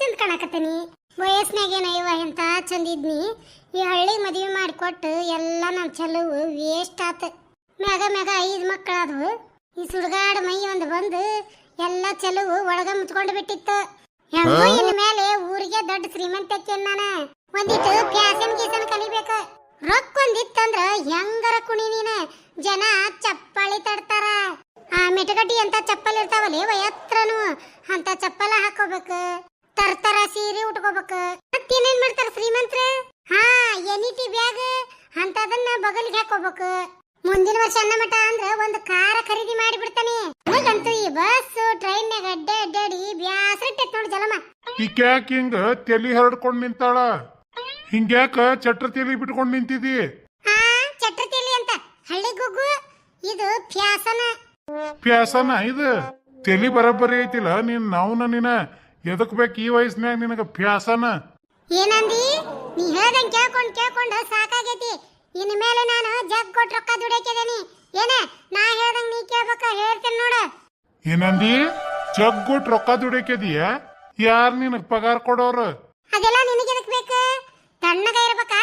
ಚಂದ ಕಾಣಕತ್ತೀನಿ. ವಯಸ್ಸಿನಾಗೇನ ಇವ ಎಂತ ಚಂದ ಇದ್ನಿ ಈ ಹಳ್ಳಿ ಮದುವೆ ಮಾಡಿಕೊಟ್ಟು ಎಲ್ಲ ನಮ್ಮ ಚೆಲುವು ವೇಸ್ಟ್ ಆತ. ಮ್ಯಾಗ ಮ್ಯಾಗ ಐದು ಮಕ್ಕಳಾದವು ಈ ಸುಡುಗಾಡ ಮೈ ಒಂದು ಬಂದು ಎಲ್ಲ ಚೆಲುವು ಒಳಗ ಮುಚ್ಕೊಂಡು ಬಿಟ್ಟಿತ್ತು. ಹೆಂಗೋ ಇನ್ ಮೇಲೆ ಊರಿಗೆ ದೊಡ್ಡ ಶ್ರೀಮಂತಕ್ಕೆ ನಾನು. ಒಂದಿಟ್ಟು ಫ್ಯಾಷನ್ ಗೀಸನ್ ಕಲಿಬೇಕ. ರೊಕ್ಕ ಒಂದಿತ್ತಂದ್ರ ಹೆಂಗರ ಕುಣಿ ನೀನ? ಜನ ಚಪ್ಪಾಳಿ ತಡ್ತಾರ. ಆ ಮೆಟಗಟ್ಟಿ ಅಂತ ಚಪ್ಪಲ್ ಇರ್ತಾವಲ್ಲ ವಯತ್ರನು. ಅಂತ ಚಪ್ಪಲ ಹಾಕೋಬೇಕು. ತರ್ತರ ಸೀರೆ ಉಟ್ಕೋಬೇಕು. ಮತ್ತೇನೇನ್ ಮಾಡ್ತಾರ ಶ್ರೀಮಂತ್ರ? ಹಾ ಎನಿಟಿ ಬ್ಯಾಗ್ ಅಂತದನ್ನ ಬಗಲಿಗೆ ಹಾಕೋಬೇಕು. ಮುಂದಿನ ವರ್ಷ ಅನ್ನ ಮಠ ಅಂದ್ರ ಒಂದು ಕಾರ ಖರೀದಿ ಮಾಡಿ ಬಿಡ್ತಾನೆ ನನಗಂತೂ ಈ ಬಸ್ ಟ್ರೈನ್ಯಾಗ ಅಡ್ಡ ಅಡ್ಡಾಡಿ ಬ್ಯಾಸರ ನೋಡು ನೋಡಿ ಜಲಮ. ಈಕ್ಯಾಕ್ ಹಿಂಗ ತಲಿ ಹರಡ್ಕೊಂಡ್ ನಿಂತಾಳ? ಹಿಂಗ್ಯಾಕ ಚಟ್ರ ತಲಿ ಬಿಟ್ಕೊಂಡ್ ನಿಂತಿದಿ? ಹಾ ಚಟ್ರ ತೆಲಿ ಅಂತ. ಹಳ್ಳಿ ಗುಗ್ಗು ಇದು ಪ್ಯಾಸನ. ಪ್ಯಾಸನ ಇದು? ತಲಿ ಬರಬ್ಬರಿ ಐತಿಲ್ಲ ನೀನ್ ನಾವ್ನ ನೀನ ಎದಕ್ ಬೇಕು ಈ ವಯಸ್ಸಿನಾಗ ನಿನಗ ಪ್ಯಾಸನ? ಏನಂದಿ? ನೀ ಹೇಳ್ದಂಗ್ ಕೇಳ್ಕೊಂಡ್ ಕೇಳ್ಕೊಂಡ್ ಸಾಕಾಗೈತಿ. ಇನ್ ಮೇಲೆ ನಾನು ಜಗ್ ಕೊಟ್ಟು ರೊಕ್ಕ ದುಡಿಯಕಿದೇನಿ. ಏನ ನಾ ಹೇಳ್ದಂಗ್ ನೀ ಕೇಳ್ಬೇಕ? ಹೇಳ್ತೇನೆ ನೋಡ. ಏನಂದಿ? ಜಗ್ಗೊಟ್ ರೊಕ್ಕ ದುಡಿಯಕಿದೀಯ? ಯಾರ್ ನಿನಗ್ ಪಗಾರ ಕೊಡೋರು? ಅದೆಲ್ಲ ನಿನಗೆ ಎದಕ್ ಬೇಕು? ತಣ್ಣಗ ಇರ್ಬೇಕ?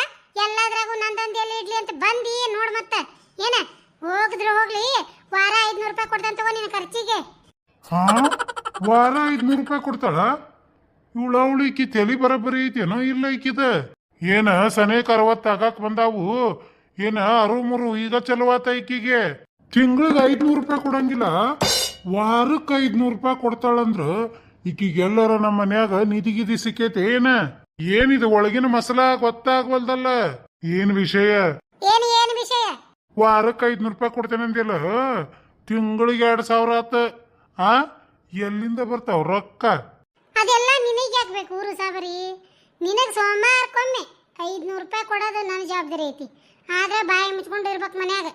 ಎಲ್ಲಾದ್ರಾಗೂ ನಂದೊಂದು ಎಲ್ಲಿ ಇಡ್ಲಿ ಅಂತ ಬಂದಿ ನೋಡ್ ಮತ್ತ. ಏನ ಹೋಗಿದ್ರು ಹೋಗ್ಲಿ ವಾರ ಐದ್ನೂರು ರೂಪಾಯಿ ಕೊಡ್ದಂತ ನಿನ್ನ ಖರ್ಚಿಗೆ. ಹಾ? ವಾರ ಐದ್ನೂರು ರೂಪಾಯಿ ಕೊಡ್ತಾಳ? ಇವಳ ಅವಳು ಈಕಿ ತೆಲಿ ಬರಬರಿ ಐತೇನೋ ಇಲ್ಲ ಈಕಿದ? ಏನ ಸನೇಕ ಅರವತ್ತು ಆಗಾಕ್ ಬಂದಾವು? ಏನ ಅರು ಮುರು ಈಗ ಚಲವಾತ ಈಕಿಗೆ? ತಿಂಗಳಿಗೆ ಐದ್ನೂರು ರೂಪಾಯಿ ಕೊಡಂಗಿಲ್ಲ. ವಾರಕ್ಕೆ ಐದ್ನೂರು ರೂಪಾಯಿ ಕೊಡ್ತಾಳಂದ್ರ ಈಕಿಗೆಲ್ಲರ ನಮ್ಮ ಮನ್ಯಾಗ ನಿಧಿ ಗಿಧಿ ಸಿಕ್ಕೈತೆ ಏನ? ಏನಿದು ಒಳಗಿನ ಮಸಲ ಗೊತ್ತಾಗವಲ್ದಲ್ಲ? ಏನ್ ವಿಷಯ? ಏನು ಏನ್ ವಿಷಯ? ವಾರಕ್ಕೆ ಐದ್ನೂರು ರೂಪಾಯಿ ಕೊಡ್ತೇನೆ ಅಂದಿಲ್ಲ ತಿಂಗಳಿಗೆ ಎರಡು ಸಾವಿರ ಆತ. ಆ? ಎಲ್ಲಿಂದ ಬರ್ತಾವ? ರೊಕ್ಕ. ಅದೆಲ್ಲ ನಿನಗೆ ಯಾಕೆ ಬೇಕು ಊರು ಸಾಬರಿ? ನಿನಗೆ ಸೋಮವಾರಕ್ಕೊಮ್ಮೆ ಐದ್ನೂರು ರೂಪಾಯಿ ಕೊಡೋದು ನನ್ನ ಜವಾಬ್ದಾರಿ ಐತಿ. ಆದ್ರೆ ಬಾಯಿ ಮುಚ್ಕೊಂಡು ಇರ್ಬೇಕು ಮನ್ಯಾಗ.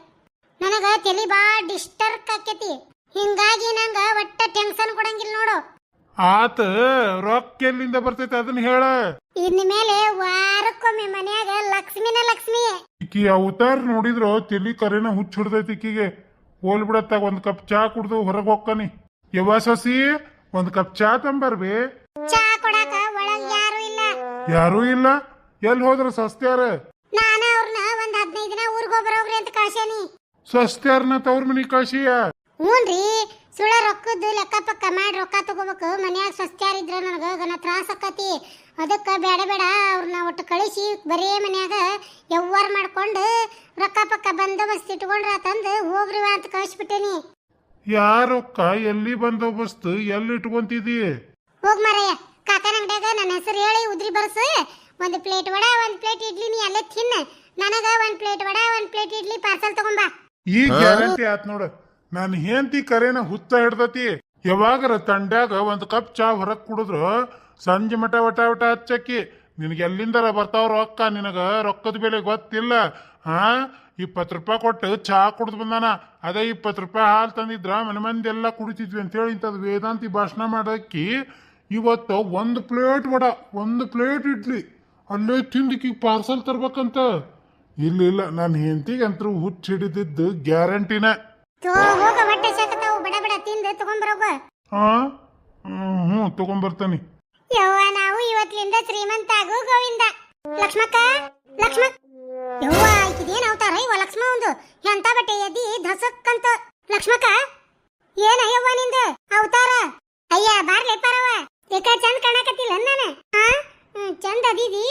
ನನಗೆ ತಲೆ ಬಾ ಡಿಸ್ಟರ್ಕ್ ಆಕೈತಿ. ಹಿಂಗಾಗಿ ನಂಗೆ ಒಟ್ಟ ಟೆನ್ಷನ್ ಕೊಡಂಗಿಲ್ಲ ನೋಡು. ಆತ ರೊಕ್ಕ ಎಲ್ಲಿಂದ ಬರ್ತೈತೆ ಅದನ್ನ ಹೇಳ. ಇನ್ ಮೇಲೆ ವಾರಕ್ಕೊಮ್ಮೆ ಮನ್ಯಾಗ ಲಕ್ಷ್ಮಿನ ಲಕ್ಷ್ಮಿ ಈಕಿ ಅವತಾರ ನೋಡಿದ್ರು ತಲಿ ಕರೆನ ಹುಚ್ಚ ಹಿಡ್ದೈತಿ ಈಕಿಗೆ. ಹೋಲ್ ಬಿಡತ್ತಾಗ ಒಂದ್ ಕಪ್ ಚಾ ಕುಡ್ದು ಹೊರಗೆ ಹೋಗ್ತಾನಿ ಯವ್ವ ಸೊಸಿ ಒಂದ್ ಕಪ್ ಚಾ ತಂಬರ್ಬಿ. ಚಾ ಕೊಡಾಕ ಒಳಗ್ ಯಾರು ಇಲ್ಲ. ಯಾರೂ ಇಲ್ಲ? ಎಲ್ಲಿ ಹೋದ್ರ ಸಸ್ತ್ಯಾರ? ನಾನು ಅವ್ರನ್ನ ಒಂದ್ ಹದಿನೈದು ದಿನ ಊರಿಗೆ ಬರೋಗ್ರಿ ಅಂತ ಕಳ್ಸೇನಿ. ಸಸ್ತ್ಯಾರ್ನ ತವ್ರ ಮನಿ ಕಳ್ಸಿಯ? ಹ್ಞೂನ್ರಿ ಸುಳ ರೊಕ್ಕದ್ದು ಲೆಕ್ಕ ಪಕ್ಕ ಮಾಡಿ ರೊಕ್ಕ ತಗೋಬೇಕು. ಮನ್ಯಾಗ ಸ್ವಸ್ತ್ಯಾರಿದ್ರ ನನಗೆ ಗನ ತ್ರಾಸ ಆಕತಿ. ಅದಕ್ಕೆ ಬೇಡ ಬೇಡ ಅವ್ರನ್ನ ಒಟ್ಟು ಕಳಿಸಿ. ಬರೇ ಮನ್ಯಾಗ ಯವ್ವಾರ ಮಾಡ್ಕೊಂಡು ರೊಕ್ಕ ಪಕ್ಕ ಬಂದೋಬಸ್ತ್ ಇಟ್ಕೊಂಡ್ರ ತಂದು ಹೋಗ್ರಿವ ಅಂತ ಕಳಿಸ್ಬಿಟ್ಟೇನಿ. ಯಾರೊಕ್ಕ ಎಲ್ಲಿ ಬಂದೋಬಸ್ತ್ ಎಲ್ಲಿ ಇಟ್ಕೊಂತಿದಿ ಹೋಗ್ ಮಾರಯ್ಯ ಕಾಕನ ಅಂಗಡ್ಯಾಗ ನನ್ನ ಹೆಸರು ಹೇಳಿ ಉದ್ರಿ ಬರ್ಸು. ಒಂದು ಪ್ಲೇಟ್ ವಡ ಒಂದು ಪ್ಲೇಟ್ ಇಡ್ಲಿ ನೀ ಅಲ್ಲೇ ತಿನ್ನ. ನನಗ ಒಂದು ಪ್ಲೇಟ್ ವಡ ಒಂದು ಪ್ಲೇಟ್ ಇಡ್ಲಿ ಪಾರ್ಸಲ್ ತಗೊಂಬಾ. ಈ ಗ್ಯಾರಂಟಿ ಆತ್ ನೋಡ. ನಾನು ಹೆಂಡತಿ ಕರೆನ ಹುತ್ತ ಹಿಡ್ದತಿ. ಯಾವಾಗರ ತಂಡ್ಯಾಗ ಒಂದ್ ಕಪ್ ಚಾ ಹೊರಗ್ ಕುಡಿದ್ರು ಸಂಜೆ ಮಟ ವಟ ವಟ ಹಚ್ಚಕ್ಕಿ. ನಿನಗೆ ಎಲ್ಲಿಂದರ ಬರ್ತಾವ ರೊಕ್ಕ ನಿನಗ ರೊಕ್ಕದ ಬೆಲೆ ಗೊತ್ತಿಲ್ಲ. ಹಾ ಇಪ್ಪತ್ತು ರೂಪಾಯಿ ಕೊಟ್ಟು ಚಹಾ ಕುಡ್ದು ಬಂದಾನ. ಅದೇ ಇಪ್ಪತ್ತು ರೂಪಾಯಿ ಹಾಲು ತಂದಿದ್ರ ಮನೆ ಮಂದಿ ಎಲ್ಲ ಕುಡಿತಿದ್ವಿ ಅಂತೇಳಿ ಇಂಥದ್ದು ವೇದಾಂತಿ ಭಾಷಣ ಮಾಡೋಕ್ಕೆ ಇವತ್ತು ಒಂದು ಪ್ಲೇಟ್ ವಡ ಒಂದು ಪ್ಲೇಟ್ ಇಡ್ಲಿ. ಅಲ್ಲೇ ತಿಂದಕ್ಕೆ ಪಾರ್ಸಲ್ ತರ್ಬೇಕಂತ. ಇಲ್ಲ ಇಲ್ಲ ನಾನು ಹೆಂಡತಿಗೆ ಅಂತೂ ಹುಚ್ಚ ಹಿಡಿದಿದ್ದು ಗ್ಯಾರಂಟಿನ. ಹಾ ಹ್ಞೂ ತಗೊಂಬರ್ತಾನೆ ಯವ್ವ ನಾವು ಇವತ್ತಿನಿಂದ ಶ್ರೀಮಂತ ಆಗು ಗೋವಿಂದ ಲಕ್ಷ್ಮಕ್ಕ ಲಕ್ಷ್ಮ ಯವ್ವ ಇವ ಲಕ್ಷ್ಮ ಒಂದು. ಎಂತ ಬಟ್ಟೆ? ಎದ್ದಿ ಧಸಕ್ಕಂತ. ಲಕ್ಷ್ಮಕ್ಕ ಏನ ಅಯ್ಯವ್ವ ನಿಂದ? ಅವತಾರ. ಅಯ್ಯ, ಬಾರ್ಲೆ ಪಾರವ. ಏಕ ಚಂದ ಕಾಣಕತ್ತಿಲ್ಲ ನಾನು? ಚಂದ ಅದೀದಿ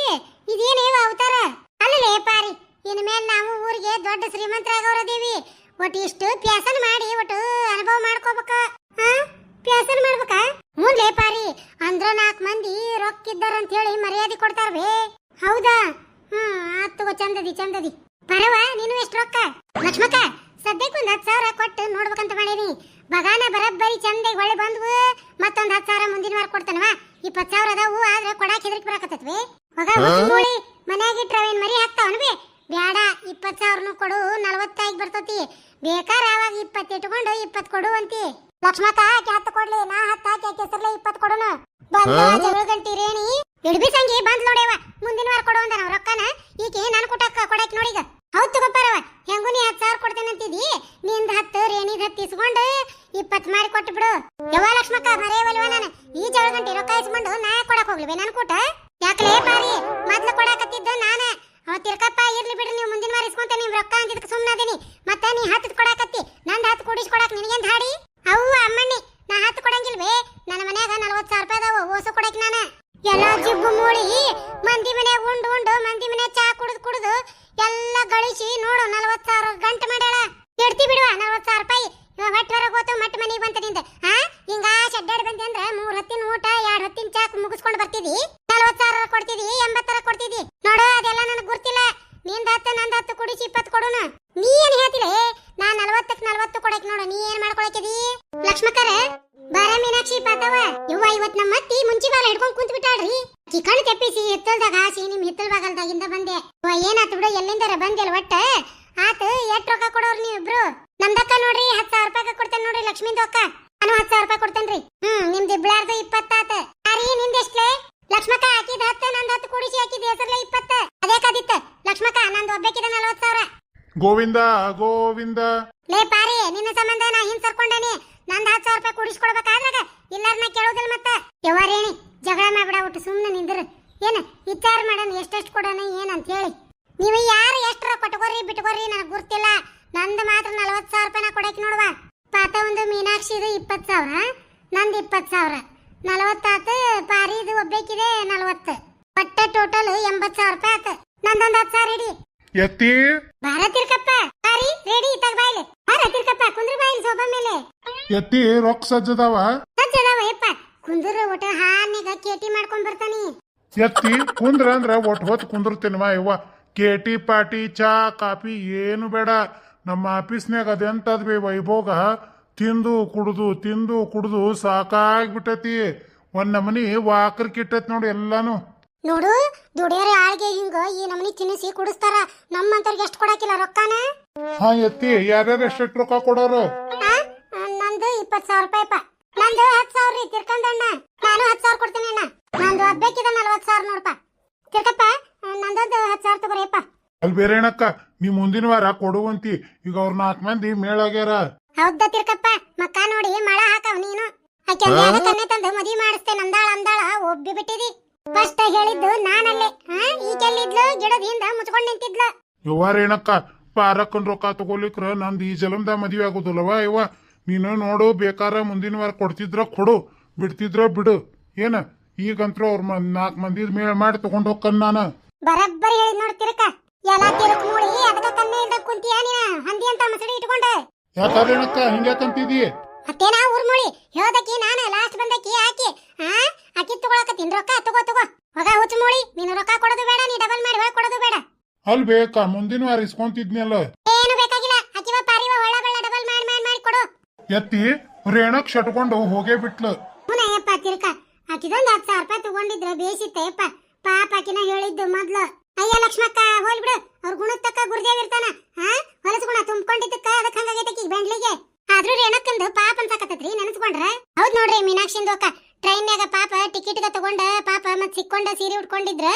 ಇದೇನೇವ ಅವತಾರ? ಅಲ್ಲಲೇ, ಪಾರಿ. ಇನ್ ಮೇಲೆ ನಾವು ಊರಿಗೆ ದೊಡ್ಡ ಶ್ರೀಮಂತರಾಗವ್ರದೇವಿ ಒಟ್ಟು ಇಷ್ಟು ಪ್ಯಾಸನ್ ಮಾಡಿ, ಒಟ್ಟು ಅನುಭವ ಮಾಡ್ಕೋಬೇಕ. ಪ್ಯಾಸನ್ ಮಾಡ್ಬೇಕ? ಮುಂದೆ ಪಾರಿ. ಅಂದ್ರ ನಾಲ್ಕು ಮಂದಿ ರೊಕ್ಕ ಇದ್ದಾರ ಅಂತ ಹೇಳಿ ಮರ್ಯಾದೆ ಕೊಡ್ತಾರ ಬೇ ಹೌದಾ? ಹ್ಮ್, ಆತ್ ತಗೋ, ಚಂದದಿ ಚಂದದಿ. ಪರವ ನೀನು ಎಷ್ಟು ರೊಕ್ಕ? ಲಕ್ಷ್ಮಕ್ಕ ಸದ್ಯಕ್ಕೆ ಒಂದು ಹತ್ತು ಸಾವಿರ ಕೊಟ್ಟು ನೋಡ್ಬೇಕಂತ ಮಾಡೀನಿ ಬಗಾನ ಬರಬ್ಬರಿ ಚಂದಾಗಿ ಹೊಳೆ ಬಂದ್ವು ಮತ್ತೊಂದು ಹತ್ತು ಸಾವಿರ ಮುಂದಿನ ವಾರ ಕೊಡ್ತಾನವ? ಇಪ್ಪತ್ತು ಸಾವಿರ ಅದಾವು ಆದ್ರೆ ಕೊಡಾಕ್ ಹೆದರಿಕೆ ಬರಾಕತ್ತತ್ವಿ ಹೊಗ ನೋಡಿ ಮನ್ಯಾಗ ಇಟ್ರವೇನ್ ಮರಿ ಹಾಕ್ತಾವನ್ ಬೇ ಬ್ಯಾಡ ಇಪ್ಪತ್ತು ಸಾವಿರನು ಕೊಡು ನಲವತ್ತೈದು ಬರ್ತತಿ. ಬೇಕಾರ ಅವಾಗ ಇಪ್ಪತ್ತು ಇಟ್ಕೊಂಡು ಇಪ್ಪತ್ತು ಕೊಡು ಅಂತಿ. ಲಕ್ಷ್ಮಕ್ಕ ಆಕೆ ಹತ್ತು ಕೊಡ್ಲಿ ನಾ ಹತ್ತು ಹಾಕಿ ಆಕೆ ಹೆಸರ್ಲೆ ಇಪ್ಪತ್ತು ಕೊಡೋಣ. ಬಂದ ಜಗಳ ಗಂಟಿ ರೇಣಿ ಎಡ್ಬಿ ಸಂಗಿ ಬಂದ್ ನೋಡೇವ ಮುಂದಿನ ವಾರ ಕೊಡು ಅಂದ ರೊಕ್ಕನ. ಈಕೆ ನಾನು ಕೊಡಾಕ್ ನೋಡೀಗ ಹೌದ್ ತಗೋಪಾರವ ಹೆಂಗು ನೀ ಹತ್ತು ಸಾವಿರ ಕೊಡ್ತೇನಂತಿದಿ ನಿಂದ ಹತ್ತು ರೇಣಿದ ಹತ್ತು ಇಸ್ಕೊಂಡು ಇಪ್ಪತ್ತು ಮಾಡಿ ಕೊಟ್ಟು ಬಿಡು ಯವ್ವ ಲಕ್ಷ್ಮಕ್ಕ ಮರೆಯವಲ್ವ ನಾನು ಈ ಜಗಳ ಗಂಟೆ ರೊಕ್ಕ ಇಸ್ಕೊಂಡು ನಾ ಕೊಡಕ್ ಹೋಗ್ಲಿ ಮಾಡ್ಕೊಂತ ನಿಮ್ ರೊಕ್ಕ ಅಂದಿದ್ದಕ್ಕೆ ಸುಮ್ಮನಾದೀನಿ ಮತ್ತೆ ನೀ ಹತ್ತು ಕೊಡಾಕತ್ತಿ ನಂದ್ ಹತ್ತು ಕೊಡಿಸ್ಕೊಡಾಕ ನಿನಗೇನ್ ಹಾಡಿ ಅವ್ವ ಅಮ್ಮಣ್ಣಿ ನಾ ಹತ್ತು ಕೊಡಂಗಿಲ್ವೇ ನನ್ನ ಮನ್ಯಾಗ ನಲ್ವತ್ತು ಸಾವಿರ ರೂಪಾಯಿ ಅದಾವ ಓಸು ಕೊಡಕ್ ನಾನ ಎಲ್ಲ ಜಿಬ್ಬು ಮೂಳಿ ಮಂದಿ ಮನ್ಯಾಗ ಉಂಡು ಉಂಡು ಮಂದಿ ಮನ್ಯಾಗ ಚಾ ಕುಡಿದು ಕುಡಿದು ಎಲ್ಲ ಗಳಿಸಿ ನೋಡು ನಲ್ವತ್ತು ಸಾವಿರ ಗಂಟೆ ಮಾಡ್ಯಾಳ ಇಡ್ತಿ ಬಿಡುವ ನಲ್ವತ್ತು ಸಾವಿರ ರೂಪಾಯಿ ಇವಾಗ ಹೊಟ್ಟೆ ಹೊರಗೆ ಹೋತು ಮಟ್ಟ ಮನೆಗೆ ಬಂತ ನಿಂದ ಹಾ ಹಿಂಗ ಶೆಡ್ಡಾಡಿ ಬಂದಿ ಅಂದ್ರ ಮೂರ್ ಹೊತ್ತಿನ ಊಟ ಎರಡ್ ಹೊತ್ತಿನ ಚಾಕ್ ಮುಗಿಸ್ಕೊಂಡು ಬರ್ತಿದಿ ನಲ್ವತ್ತು ಸಾವಿರ ಕೊಡ್ತಿದಿ ಎಂಬತ್ತರ ಕೊಡ್ತಿದಿ ನೋಡು, ಅದೆಲ್ಲ ನನಗೆ ಗುರ್ತಿಲ್ಲ ನಿಂದ ಹತ್ತು, ನಂದ ಹತ್ತು ಕುಡಿಸಿ ಇಪ್ಪತ್ತು ಕೊಡೋಣ. ನೀ ಏನ್ ಹೇಳ್ತಿಲ್ಲ? ನಾ ನಲ್ವತ್ತಕ್ ನಲ್ವತ್ತು ಕೊಡಕ್ ನೋಡು, ನೀ ಏನ್ ಮಾಡ್ಕೊಳಕಿದಿ ಲಕ್ಷ್ಮಕರ ಬಾರ ಮೀನಾಕ್ಷಿ ಪಾತವ. ಇವ್ವ ಇವತ್ ನಮ್ಮ ಅತ್ತಿ ಮುಂಚಿ ಬಾಲ ಹಿಡ್ಕೊಂಡ್ ಕುಂತ್ ಬಿಟ್ಟಾಳ್ರಿ ಚಿಕನ್ ತೆಪ್ಪಿಸಿ ಹಿತ್ತಲ್ದಾಗ ಹಾಸಿ, ನಿಮ್ ಹಿತ್ತಲ್ ಬಾಗಲ್ದಾಗಿಂದ ಬಂದೆ. ಏನಾತ್ ಬಿಡು, ಎಲ್ಲಿಂದರ ಬಂದಿಲ್ಲ ಒಟ್ಟ? ಆತ, ಎಷ್ಟ್ ರೊಕ್ಕ ಕೊಡೋರ್ ನೀವಿಬ್ರು? ನಮ್ದಕ್ಕ ನೋಡ್ರಿ, ಹತ್ತು ಸಾವಿರ ರೂಪಾಯಿ ಕೊಡ್ತೇನೆ ನೋಡ್ರಿ ಲಕ್ಷ್ಮೀ ಅಕ್ಕ. ನಾನು ಹತ್ತು ಸಾವಿರ ರೂಪಾಯಿ ಕೊಡ್ತೇನ್ರಿ. ಹ್ಮ್, ನಿಮ್ದು ಇಬ್ಳಾರ್ದು ಇಪ್ಪತ್ತಾತ. ಅರಿ, ನಿಂದ ಎಷ್ಟ್ಲೆ? ಲಕ್ಷ್ಮಕ್ಕ ಹಾಕಿದ ಹತ್ತು ನಂದು ಹತ್ತು ಕೂಡಿಸಿ ಹಾಕಿದ ಹೆಸರ್ಲೆ ಇಪ್ಪತ್ತ. ಅದೇ ಕಾದಿತ್ತ. ಲಕ್ಷ್ಮಕ್ಕ ನಂದು ಒಬ್ಬಾಕಿದ ನಲವತ್ ಸಾವಿರ. ಗೋವಿಂದ ಗೋವಿಂದ. ಲೇ ಪಾರಿ ನಿನ್ನ ಸಂಬಂಧ ನಾ ಹಿಂದ್ ಸರ್ಕೊಂಡೇನಿ. ನಂದು ಹತ್ತು ಸಾವಿರ ರೂಪಾಯಿ ಕುಡಿಸ್ಕೊಡ್ಬೇಕಾದ್ರಾಗ ಇಲ್ಲಾರ ನಾ ಕೇಳೋದಿಲ್ಲ ಮತ್ತ. ಯವಾರೇಣಿ ಜಗಳ ಮಾಡ್ಬಿಡ ಒಟ್ಟು ಸುಮ್ಮನೆ ನಿಂದ್ರು. ಏನ ವಿಚಾರ ಮಾಡೋಣ ಎಷ್ಟೆಷ್ಟು ಕೊಡೋಣ ಏನಂತ ಹೇಳಿ. ನೀವು ಯಾರು ಎಷ್ಟರ ಕೊಟ್ಕೋರಿ ಬಿಟ್ಕೋರಿ ನನಗೆ ಗುರ್ತಿಲ್ಲ. ನಂದು ಮಾತ್ರ ನಲವತ್ತು ಸಾವಿರ ರೂಪಾಯಿ ನಾ ಕೊಡಕ್ಕೆ ನೋಡುವ. ಪಾತ ಒಂದು ಮೀನಾಕ್ಷಿದು ಇಪ್ಪತ್ತು ಸಾವಿರ ನಂದು ಇಪ್ಪತ್ತು ಸಾವಿರ. ನಲವತ್ತಾತು ಪಾರಿದು ಒಬ್ಬೇಕಿದೆ ನಲವತ್ತು. ಒಟ್ಟ ಟೋಟಲ್ ಎಂಬತ್ತು ಸಾವಿರ ರೂಪಾಯಿ ಆತು. ನಂದೊಂದು ಹತ್ತು ಸಾವಿರ ಇಡಿ. ಎತ್ತಿ? ಭಾರತಿರ್ಕಪ್ಪ ಪಾರಿ ರೆಡಿ ಇತ್ತಾಗ ಬಾಯ್ಲೆ. ಭಾರತಿರ್ಕಪ್ಪ ಕುಂದ್ರ ಬಾಯ್ಲಿ ಸೋಫಾ ಮೇಲೆ. ಎತ್ತಿ ರೊಕ್ಕ ಸಜ್ಜದಾವ? ಸಜ್ಜದಾವ ಯಪ್ಪ. ಕುಂದ್ರ ಒಟ ಹಾನಿಗ ಕೇಟಿ ಮಾಡ್ಕೊಂಡ್ ಬರ್ತಾನಿ. ಎತ್ತಿ ಕುಂದ್ರ ಅಂದ್ರ ಒಟ್ಟು ಹೊತ್ತು ವಾ ಇವ್ವ ಕೇಟಿ ಪಾಟಿ ಚಾ ಕಾಫಿ ಏನು ಬೇಡ. ನಮ್ಮ ಆಫೀಸ್ನಾಗ ಅದೆಂತದ್ ಬೇ ವೈಭೋಗ? ತಿಂದು ಕುಡ್ದು ತಿಂದು ಕುಡ್ದು ಸಾಕಾಗ್ಬಿಟ್ಟೈತಿ. ಒಂದ್ ನಮನಿ ವಾಕರ್ ಕಿಟ್ಟತ್ ನೋಡಿ ಎಲ್ಲಾನು. ನೋಡು ದುಡಿಯೋರ ಆಳ್ಗೆ ಹಿಂಗ ಈ ನಮನಿ ತಿನ್ನಿಸಿ ಕುಡಿಸ್ತಾರ. ನಮ್ಮಂತವ್ರಿಗೆ ಎಷ್ಟು ಕೊಡಕಿಲ್ಲ ರೊಕ್ಕನ? ಹಾ ಎತ್ತಿ ಯಾರ್ಯಾರು ಎಷ್ಟೆಷ್ಟು ರೊಕ್ಕ ಕೊಡೋರು? ನಂದು ಇಪ್ಪತ್ತು ಸಾವಿರ ರೂಪಾಯಿಪ್ಪ ನಂದು ಹತ್ತು ಸಾವಿರ ರೀ ತಿರ್ಕಂದಣ್ಣ ನಾನು ಹತ್ತು ಸಾವಿರ ಕೊಡ್ತೀನಿ ಅಣ್ಣ. ನಂದು ಹಬ್ಬಕ್ಕಿದ ನಲ್ವತ್ತು ಸಾವಿರ ನೋಡಪ್ಪ. ತಿರ್ಕಪ್ಪ ನಂದೊಂದು ಹತ್ತು ಸಾವಿರ ತಗೋರಿಯಪ್ಪ ಅಲ್ಲಿ ಬೇರೆ ಏನಕ್ಕ ನೀ ಮುಂದಿನ ವಾರ ಕೊಡುವಂತಿ ಈಗ ಅವ್ರ ನಾಲ್ಕು ಮಂದಿ ಮೇಳಾಗ್ಯಾರ. ಹೌದಾ ತಿರ್ಕಪ್ಪ? ಮಕ್ಕ ನೋಡಿ ಮಳ ಹಾಕವ್ ನೀನು? ಆಕೆ ಕನ್ನೆ ತಂದು ಮದ್ವಿ ಮಾಡಿಸ್ತೇ ನಂದಾಳ ಅಂದಾಳ ಒಬ್ಬಿ ಬಿಟ್ಟಿದಿ. ಫಸ್ಟ್ ಹೇಳಿದ್ದು ನಾನಲ್ಲೇ. ಹಾ ಈಕೆಲ್ಲಿದ್ಲು? ಗಿಡದ ಹಿಂದ ಮುಚ್ಕೊಂಡ್ ನಿಂತಿದ್ಲು. ಯವ್ವ ರೇಣಕ್ಕ ಪಾರಕ್ಕನ್ ರೊಕ್ಕ ತಗೋಲಿಕ್ರ ನಂದು ಈ ಜಲಮ್ದ ಮದ್ವಿ ಆಗೋದಿಲ್ಲವ ಇವ ನೀನು ನೋಡು ಬೇಕಾರ ಮುಂದಿನ ವಾರ ಕೊಡ್ತಿದ್ರ ಕೊಡು ಬಿಡ್ತಿದ್ರ ಬಿಡು. ಏನ? ಈಗಂತ್ರ ಅವ್ರ ನಾಲ್ಕು ಮಂದಿ ಮೇಳ ಮಾಡಿ ತಗೊಂಡ್ ಹೋಗ್ಕನ್ ನಾನು. ಬರಬ್ಬರಿ ಹೇಳಿ ನೋಡ್ ತಿರ್ಕ. ಎಲ್ಲ ತಿರುಕ್ ನೋಡಿ ಅದಕ್ಕ ಕನ್ನೆ ಇಲ್ದ ಕುಂತಿಯ ನೀನ? ಹಂದಿ ಅಂತ ಮಸಡಿ ಇಟ್ಕೊಂಡ. ಯಾಕ ರೇಣಕ್ಕ ಹಿಂಗ್ಯಾಕಂತಿದಿ ಮತ್ತೇನ ಊರ್ಮುಳಿ ಹೇಳ್ದಕ್ಕಿ ನಾನ ಲಾಸ್ಟ್ ಬಂದಕ್ಕಿ ಆಕಿ. ಹಾ ಆಕಿ ತಗೊಳಕತ್ತೀನಿ ರೊಕ್ಕ? ತಗೋ ತಗೋ. ಹೊಗ ಹುಚ್ಚ ಮುಳಿ ನೀನು ರೊಕ್ಕ ಕೊಡೋದು ಬೇಡ ನೀ ಡಬಲ್ ಮಾಡಿ ಹೊಳ್ ಕೊಡೋದು ಬೇಡ. ಅಲ್ ಬೇಕಾ ಮುಂದಿನ ವಾರ ಇಸ್ಕೊಂತಿದ್ನಲ್ಲ ಏನು ಬೇಕಾಗಿಲ್ಲ. ಆಕಿವ ಪಾರಿವ ಹೊಳ ಬೆಳ್ಳ ಡಬಲ್ ಮಾಡಿ ಮಾಡಿ ಮಾಡಿ ಕೊಡು. ಎತ್ತಿ ರೇಣಕ್ ಶಟ್ಕೊಂಡು ಹೋಗೇ ಬಿಟ್ಲು. ಹುನಯ್ಯಪ್ಪ ತಿರ್ಕ. ಆಕಿದೊಂದ್ ಹತ್ತು ಸಾವಿರ ರೂಪಾಯಿ ತಗೊಂಡಿದ್ರೆ ಬೇಸಿತ್ತಯ್ಯಪ್ಪ ಪಾಪ ಆಕಿನ ಹೇಳಿದ್ದು ಮೊದ್ಲು. ಅಯ್ಯ ಲಕ್ಷ್ಮಕ್ಕ ಹೋಲ್ ಬಿಡು. ಅವ್ರ ಗುಣದ ತಕ್ಕ ಗುರುದೇವ್ ಇರ್ತಾನ. ಹಾ ಹೊಲಸ ಗುಣ ತುಂಬಿಕೊಂಡಿದ್ದಕ್ಕ ಅದಕ್ಕೆ ಹಂಗಾಗೈತೆ ಆಕಿಗ್ ಬೆಂಡ್ಲಿಗೆ. ಆದ್ರೂ ರೇಣಕ್ಕಂದು ಪಾಪ ಅನ್ಸಾಕತ್ತೈತ್ರಿ ನೆನಸ್ಕೊಂಡ್ರ? ಹೌದ್ ನೋಡ್ರಿ ಮೀನಾಕ್ಷಿಂದು ಅಕ್ಕ. ಟ್ರೈನ್ಯಾಗ ಪಾಪ ಟಿಕೆಟ್ಗ ತಗೊಂಡ ಪಾಪ ಮತ್ ಸಿಕ್ಕೊಂಡ ಸೀರೆ ಉಟ್ಕೊಂಡಿದ್ರ.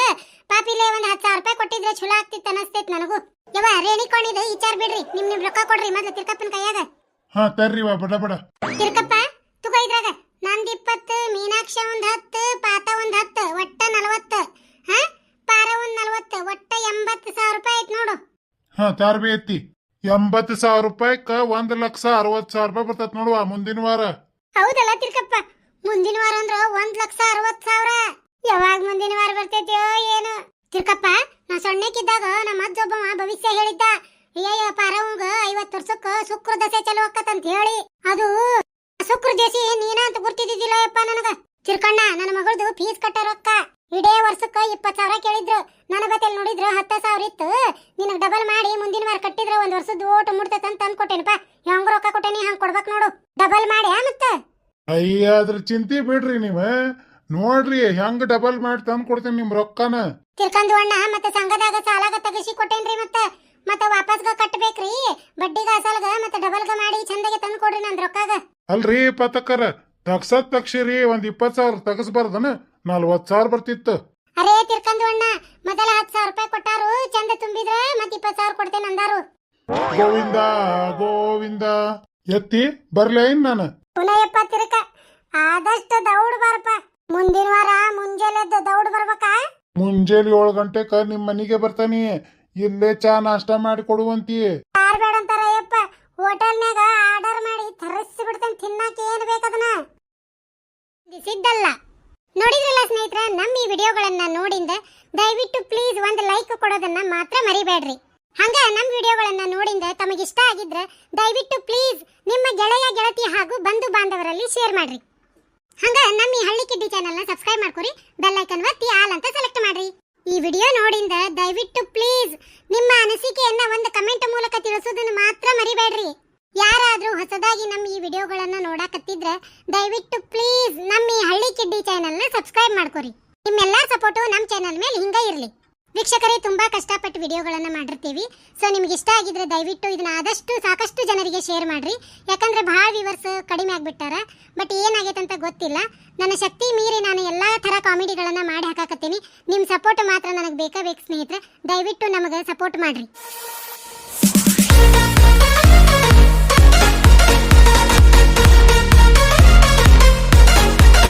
ಪಾಪ ಇಲ್ಲೇ ಒಂದ್ ಹತ್ತು ಸಾವಿರ ರೂಪಾಯಿ ಕೊಟ್ಟಿದ್ರೆ ಚಲೋ ಆಗ್ತಿತ್ತು ಅನಸ್ತೈತ್ ನನಗೂ. ಯವ್ವ ರೇಣಿಕೊಂಡಿದ್ದು ವಿಚಾರ ಬಿಡ್ರಿ. ನಿಮ್ ನಿಮ್ ರೊಕ್ಕ ಕೊಡ್ರಿ ಮೊದ್ಲು ತಿರ್ಕಪ್ಪನ ಕೈಯಾಗ. ಹಾ ತರ್ರಿವ ಬಡ ಬಡ. ತಿರ್ಕಪ್ಪ ತುಗ ಇದ್ರಾಗ. ನಂದ್ ಇಪ್ಪತ್ತು ಮೀನಾಕ್ಷಿ ಒಂದ್ ಹತ್ತು ಪಾತ ಒಂದ್ ಹತ್ತು ಒಟ್ಟ ನಲವತ್ತು ಹಾ ಪಾರ ಒಂದ್ ನಲವತ್ತು ಒಟ್ಟ ಎಂಬತ್ತು ಸಾವಿರ ರೂಪಾಯಿ ಆಯ್ತು ನೋಡು ಹಾ ತಾರ್ಬಿ ಎತ್ತಿ ಎಂಬತ್ತು ಸಾವಿರ ರೂಪಾಯಿಕ ಒಂದ್ ಲಕ್ಷ ಅರವತ್ ಸಾವಿರ ರೂಪಾಯಿ ಬರ್ತೈತ್ ನೋಡುವ ಮುಂದಿನ ವಾರ. ಹೌದಲ್ಲ ತಿರ್ಕಪ್ಪ. ಮುಂದಿನ ವಾರ ಅಂದ್ರ ಒಂದ್ ಲಕ್ಷ ಅರವತ್ ಸಾವಿರ. ಯಾವಾಗ ಮುಂದಿನ ವಾರ ಬರ್ತೈತಿಯೋ ಏನು. ತಿರ್ಕಪ್ಪ, ನಾ ಸಣ್ಣಕ್ಕಿದ್ದಾಗ ನಮ್ಮ ಅಜ್ಜ ಒಬ್ಬ ಭವಿಷ್ಯ ಹೇಳಿದ್ದ. ಅಯ್ಯಯ್ಯ ಪಾರವಂಗ ಐವತ್ ವರ್ಷಕ್ಕ ಶುಕ್ರ ದಸೆ ಚಲೋ ಅಂತ ಹೇಳಿ. ಅದು ಶುಕ್ರ ದೇಸಿ ನೀನ ಅಂತ ಗುರ್ತಿದ್ದಿಲ್ಲ ಯಪ್ಪ ನನಗ. ಚಿರ್ಕಣ್ಣ ನನ್ನ ಮಗಳದು ಫೀಸ್ ಕಟ್ಟ ರೊಕ್ಕ. ಇಡೇ ವರ್ಷಕ್ಕೆ ಇಪ್ಪತ್ತು ಸಾವಿರ ಕೇಳಿದ್ರು. ನನ್ನ ಬತ್ತಲ್ಲಿ ನೋಡಿದ್ರು ಹತ್ತು ಸಾವಿರ ಇತ್ತು. ನಿನಗೆ ಡಬಲ್ ಮಾಡಿ ಮುಂದಿನ ವಾರ ಕಟ್ಟಿದ್ರೆ ಒಂದು ವರ್ಷದ ಓಟು ಮುಡ್ತೈತೆ ಅಂತ ಅಂದ್ಕೊಟ್ಟೇನಪ್ಪ ಹೆಂಗ್ ರೊಕ್ಕ ಕೊಟ್ಟೇನಿ ಹಂಗ್ ಕೊಡ್ಬೇಕು ನೋಡು. ಡಬಲ್ ಮಾಡಿ ಮತ್ತ? ಅಯ್ಯ ಅದ್ರ ಚಿಂತೆ ಬಿಡ್ರಿ ನೀವ. ನೋಡ್ರಿ ಹೆಂಗ್ ಡಬಲ್ ಮಾಡಿ ತಂದು ಕೊಡ್ತೀನಿ ನಿಮ್ ರೊಕ್ಕನ. ತಿರ್ಕಂದು ಅಣ್ಣ ಮತ್ತೆ ಸಂಘದಾಗ ಸಾಲಾಗ ತಗಸಿ ಕೊಟ್ಟೇನ್ರಿ ಮತ್ತೆ. ಮತ್ತೆ ವಾಪಸ್ಗ ಕಟ್ಟಬೇಕ್ರಿ ಬಡ್ಡಿಗ ಅಸಲ್ಗ ಮತ್ತೆ ಡಬಲ್ಗ ಮಾಡಿ ಚಂದಗೆ ತಂದು ಕೊಡ್ರಿ ನನ್ನ ರೊಕ್ಕಾಗ. ಅಲ್ರಿ ಪತಕರ. ತಗ್ಸದ್ ತಗ್ಸಿರಿ ಒಂದ್ ಇಪ್ಪತ್ ಸಾವಿರ ತಗಸ್ಬಾರ್ದನ. ನಲ್ವತ್ ಸಾವಿರ ಬರ್ತಿತ್ತು. ಅರೇ ತಿರ್ಕಂದು ಅಣ್ಣ ಮೊದಲ ಹತ್ತು ಸಾವಿರ ರೂಪಾಯಿ ಕೊಟ್ಟಾರು ಚಂದ ತುಂಬಿದ್ರೆ ಮತ್ತೆ ಇಪ್ಪತ್ ಸಾವಿರ ಕೊಡ್ತೇನೆ ಅಂದಾರು. ಗೋವಿಂದ ಗೋವಿಂದ. ಎತ್ತಿ ಬರ್ಲೇ ಇನ್ ನಾನು. ಪುನಯಪ್ಪ ತಿರ್ಕ. ಆದಷ್ಟು ದೌಡ್ ಬಾರಪ್ಪ. ಮುಂದಿನ ವಾರ ಮುಂಜಾನೆ ಎದ್ದು ದೌಡ್ ಬರ್ಬೇಕಾ? ಮುಂಜಾನೆ ಏಳು ಗಂಟೆಕ ನಿಮ್ಮ ಮನಿಗೆ ಬರ್ತಾನಿ. ಇಲ್ಲೇ ಚಾ ನಾಷ್ಟ ಮಾಡಿ ಕೊಡುವಂತಿ. ಕಾರ್ ಬೇಡ ಅಂತಾರ ಯಪ್ಪ ಹೋಟೆಲ್ನಾಗ ಆರ್ಡರ್ ಮಾಡಿ ತರಿಸಿ ಬಿಡ್ತೇನೆ ತಿನ್ನಕ್ಕೆ ಏನು ಬೇಕದನ್ನ ಸಿದ್ದಲ್ಲ ನೋಡಿದ್ರಲ್ಲ ಸ್ನೇಹಿತರ ನಮ್ಮ ಈ ವಿಡಿಯೋಗಳನ್ನ ನೋಡಿಂದ ದಯವಿಟ್ಟು ಪ್ಲೀಸ್ ಒಂದು ಲೈಕ್ ಕೊಡೋದನ್ನ ಮಾತ್ರ ಮರಿಬೇಡ್ರಿ. ಹಂಗ ನಮ್ಮ ವಿಡಿಯೋಗಳನ್ನ ನೋಡಿಂದ ತಮಗೆ ಇಷ್ಟ ಆಗಿದ್ರೆ ದಯವಿಟ್ಟು ಪ್ಲೀಸ್ ನಿಮ್ಮ ಗೆಳೆಯ, ಗೆಳತಿ ಹಾಗೂ ಬಂಧು ಬಾಂಧವರಲ್ಲಿ ಶೇರ್ ಮಾಡ್ರಿ. ಹಂಗ ನಮ್ಮ ಈ ಹಳ್ಳಿ ಕಿಡ್ಡಿ ಚಾನೆಲ್ನ ಸಬ್ಸ್ಕ್ರೈಬ್ ಮಾಡ್ಕೊರಿ ಬೆಲ್ ಐಕನ್ ಒತ್ತಿ ಆಲ್ ಅಂತ ಸೆಲೆಕ್ಟ್ ಮಾಡ್ರಿ. ಈ ವಿಡಿಯೋ ನೋಡಿಂದ ದಯವಿಟ್ಟು ಪ್ಲೀಸ್ ನಿಮ್ಮ ಅನಿಸಿಕೆಯನ್ನ ಒಂದು ಕಮೆಂಟ್ ಮೂಲಕ ತಿಳಿಸೋದನ್ನ ಮಾತ್ರ ಮರಿಬೇಡ್ರಿ. ಯಾರಾದರೂ ಹೊಸದಾಗಿ ನಮ್ಮ ಈ ವಿಡಿಯೋಗಳನ್ನು ನೋಡಕತ್ತಿದ್ರೆ ದಯವಿಟ್ಟು ಪ್ಲೀಸ್ ನಮ್ಮ ಈ ಹಳ್ಳಿ ಕಿಡ್ಡಿ ಚಾನೆಲ್ನ ಸಬ್ಸ್ಕ್ರೈಬ್ ಮಾಡ್ಕೊರಿ. ನಿಮ್ಮೆಲ್ಲಾ ಸಪೋರ್ಟು ನಮ್ಮ ಚಾನೆಲ್ ಮೇಲೆ ಹಿಂಗೆ ಇರಲಿ. ವೀಕ್ಷಕರೇ, ತುಂಬಾ ಕಷ್ಟಪಟ್ಟು ವಿಡಿಯೋಗಳನ್ನು ಮಾಡಿರ್ತೀವಿ. ಸೊ ನಿಮ್ಗೆ ಇಷ್ಟ ಆಗಿದ್ರೆ ದಯವಿಟ್ಟು ಇದನ್ನ ಆದಷ್ಟು ಸಾಕಷ್ಟು ಜನರಿಗೆ ಶೇರ್ ಮಾಡಿರಿ. ಯಾಕಂದ್ರೆ ಭಾಳ ವಿವರ್ಸ್ ಕಡಿಮೆ ಆಗ್ಬಿಟ್ಟಾರ. ಬಟ್ ಏನಾಗೈತೆ ಅಂತ ಗೊತ್ತಿಲ್ಲ. ನನ್ನ ಶಕ್ತಿ ಮೀರಿ ನಾನು ಎಲ್ಲ ತರ ಕಾಮಿಡಿಗಳನ್ನು ಮಾಡಿ ಹಾಕಾಕತ್ತೀನಿ. ನಿಮ್ಮ ಸಪೋರ್ಟ್ ಮಾತ್ರ ನನಗೆ ಬೇಕಾ ಬೇಕು ಸ್ನೇಹಿತರೆ, ದಯವಿಟ್ಟು ನಮಗೆ ಸಪೋರ್ಟ್ ಮಾಡ್ರಿ.